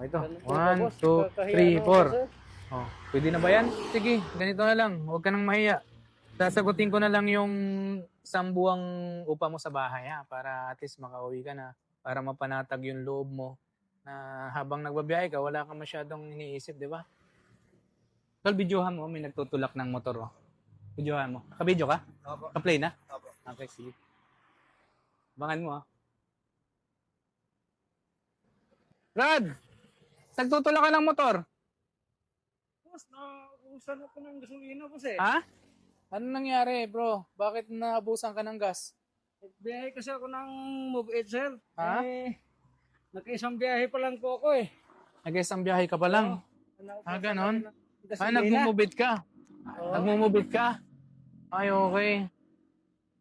Oh, ito. One, two, three, four. sir. Oh, pwede na ba yan? Sige, ganito na lang. Huwag ka nang mahiya. Sasagutin ko na lang yung isang buwang upa mo sa bahay ha, para at least makauwi ka na, para mapanatag yung loob mo na habang nagbabiyahe ka, wala ka masyadong iniisip, di ba? Tol, videohan mo, may nagtutulak ng motor. Oh. Videohan mo. Ka-video ka? Opo. Ka-play na? Opo. Okay, sige. Bangan mo ah. Brad! Nagtutulak ka ng motor. Boss, naubusan ako ng gasolina, boss eh. Ha? Ano nangyari, bro? Bakit naabusan ka ng gas? Biyahe kasi ako ng Move It, sir. Ha? Eh, nakaisang biyahe pa lang po ako eh. Nag-isang biyahe ka pa lang. Naubusan Ah, ganon? Ah, nagmumubit ka. Oo. Nagmumubit ka. Ay, okay.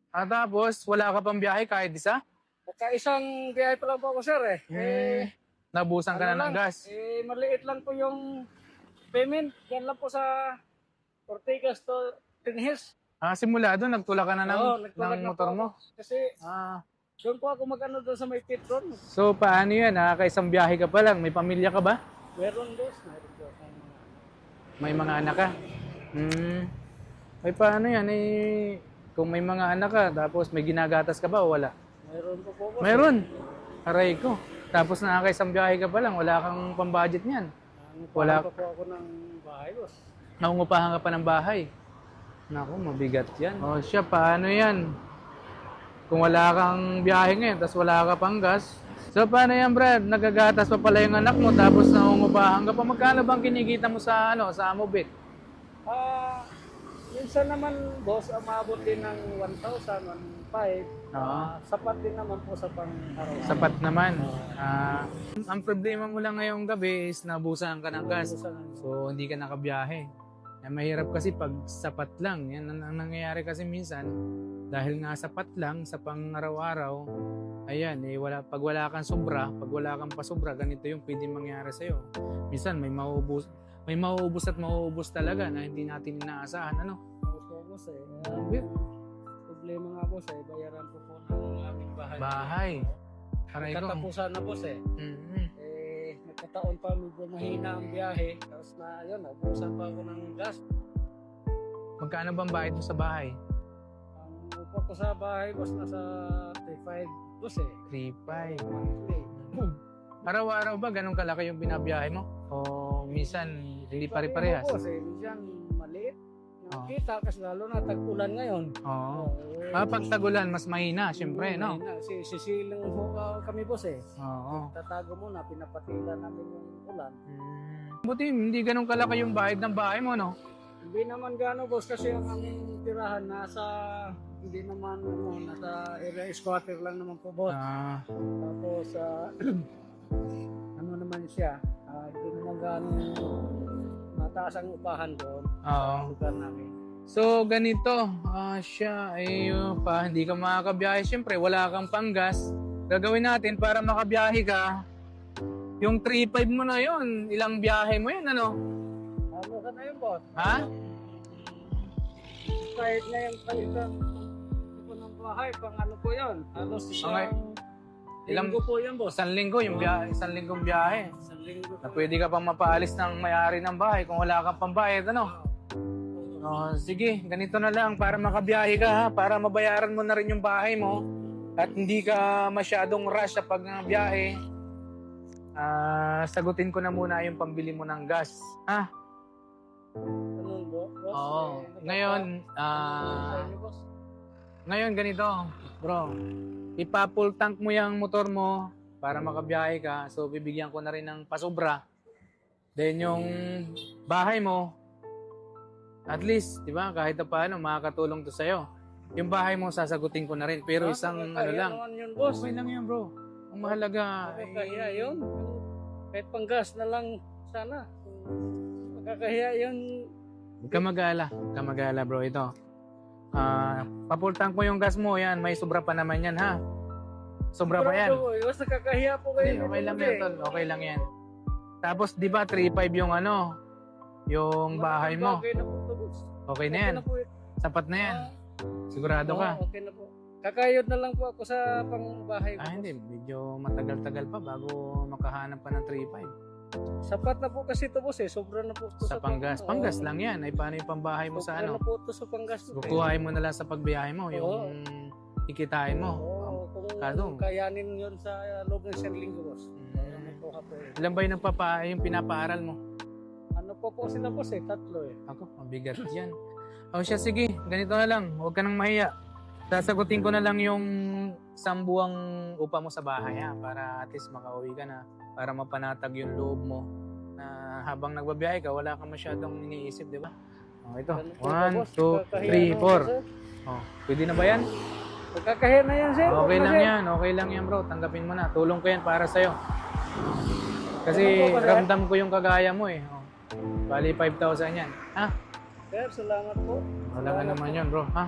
Ah, tapos, wala ka pang biyahe kahit isa? Nakaisang biyahe pa lang po ako, sir eh. Eh, Nabusan ka ano na ng lang, gas. Eh, maliit lang po yung payment. Yan lang po sa Ortigas to Tinhis. Ah, simula doon, nagtulak ka na ng, Oo, nagtulak ng na motor po mo. Kasi Ah, doon po ako mag-ano doon sa may Petron. so paano yan? Nakakaisang biyahe ka pa lang. May pamilya ka ba? Meron boss. Meron mga May mga anak ka? Hmm. Ay, paano yan? Eh, kung may mga anak ka, tapos may ginagatas ka ba o wala? Meron po po. Mayroon. Aray ko. Tapos nakakaisang biyahe ka pa lang, wala kang pambudget niyan. Wala. Wala pa po ako ng bahay boss. Nangungupahan ka pa ng bahay. Naku, mabigat yan. O siya, paano yan? Kung wala kang biyahe ngayon, tapos wala ka pang gas. So paano yan, Brad? Nagagatas pa pala yung anak mo, tapos nangungupahan ka pa. Magkano bang kinikita mo sa, ano, sa Amobit? Ah, minsan naman boss, umabot din ng 1,000, 1,500. Ah, sapat din naman po sa pang-araw. Sapat naman. Ah, ang problema mo lang ngayong gabi is nabusan ka ng gas. So, hindi ka nakabiyahe. Yan, mahirap kasi pag sapat lang. Yan ang, ang nangyayari kasi minsan. Dahil nga sapat lang sa pang-araw-araw, ayan, eh, wala, pag wala kang sobra, pag wala kang pasobra, ganito yung pwede mangyari sa'yo. Minsan may mauubos, may mauubos at mauubos talaga na hindi natin inaasahan. Ano? Tapos po boss eh. Ah, problema nga boss eh, bayaran po po ng aming bahay. Bahay. Aray ko. Katapusan na boss eh. Mhm. Eh, nagkataon pa medyo mahina ang biyahe. Tapos na yun, nabusan pa ako ng gas. Magkano bang bayad mo sa bahay? Ang upa ko sa bahay boss, nasa 3,500 boss eh. 3.5. Monthly. Araw-araw ba ganun kalaki yung binabiyahe mo? O minsan hindi pare-parehas? Boss eh, minsan maliit. Yung Oo. kita kasi lalo na tag-ulan ngayon. Oo. eh, Ah, pag tagulan, mas mahina, syempre, no? mahina. Si, sisilang ho ka- kami boss eh. Oo. Tatago muna, pinapatila namin yung ulan. Mm. Buti hindi ganun kalaki yung bayad ng bahay mo, no? Hindi naman gano boss kasi ang aming tirahan nasa hindi naman ano, nasa area squatter lang naman po boss. Ah, Tapos ah, ano naman siya, ah, hindi naman gano mataas ang upahan doon oo. sa lugar namin. So, ganito, ah, siya, ay uh, pa, hindi ka makakabiyahe. Syempre, wala kang panggas. Gagawin natin para makabiyahe ka. Yung 3.5 mo na yon ilang biyahe mo yun, ano? Ano ka na yun boss? Ha? Kahit na yung palitan ko ng bahay, pang ano po yun? Halos isang Okay. Ilang- linggo po yun boss. Isang linggo, yung biyahe, isang linggong biyahe. Isang linggo Na po. pwede ka pang mapaalis ng may-ari ng bahay kung wala kang pambayad, ano? Oh, sige, ganito na lang para makabiyahe ka ha, para mabayaran mo na rin yung bahay mo at hindi ka masyadong rush sa pag biyahe. Ah, sagutin ko na muna yung pambili mo ng gas. Ha? Ganun bo, boss. Oo. Eh, Ngayon, sa ah, inyo, boss. ngayon ganito, bro. Ipa-full tank mo yung motor mo para makabiyahe ka. So, bibigyan ko na rin ng pasobra. Then, yung bahay mo, at least, di ba, kahit na paano, makakatulong to sa'yo. Yung bahay mo, sasagutin ko na rin. Pero Ah, isang ano kaya lang. naman yun, boss. Okay lang yun, bro. Ang mahalaga, Makakahiya yun. Kahit panggas na lang sana. Makakahiya yun. Huwag ka mag-aala. Huwag ka mag-aala, bro. Ito. Ah, papultang ko yung gas mo. Yan, may sobra pa naman yan, ha? Sobra pa yan. Sigurado ko, Basta nakakahiya po kayo. Hindi, okay lang nito, yan, eh. tol. Okay lang yan. Tapos, di ba, 3.5 yung ano, yung bahay mo. Okay na po ito, boss. Okay na Okay yan. Sapat na yan. Ah, Sigurado ka. Okay na po. Kakayod na lang po ako sa pangbahay ko. Ah, boss. hindi. Medyo matagal-tagal pa bago makahanap pa ng 3.5. Sapat na po kasi ito boss eh. Sobra na po ito Sa Panggas. Oo. Panggas lang yan. Ay paano yung pambahay mo sa Sobra ano? na po ito sa Panggas. eh. Kukuhain mo na lang sa pagbiyahe mo, yung ikitain mo. Oo, kung Kado. kayanin yun sa loob ng isang linggo boss. Mm. Ano po ka po eh. Ilan ba yung, nagpapa, yung pinapaaral mo? Ano po po sila boss eh? Tatlo eh. Ako, mabigat yan. O siya, sige, ganito na lang. Huwag ka nang mahiya. Sasagutin ko na lang yung sambuang upa mo sa bahay ha, para at least makauwi ka na, para mapanatag yung loob mo na habang nagbabiyahe ka, wala kang masyadong iniisip, di ba? O, ito. Ano po ba, One, boss? two, Magkakahiya three, na four. ako, sir. O, pwede na ba yan? Magkakahiya na yan sir. Okay lang yan, okay lang yan bro. Tanggapin mo na. Tulong ko yan para sa'yo. Kasi ramdam ko yung kagaya mo eh. O, Bali 5,000 yan. Ha? Sir, salamat po. Wala ka naman yun bro. Ha?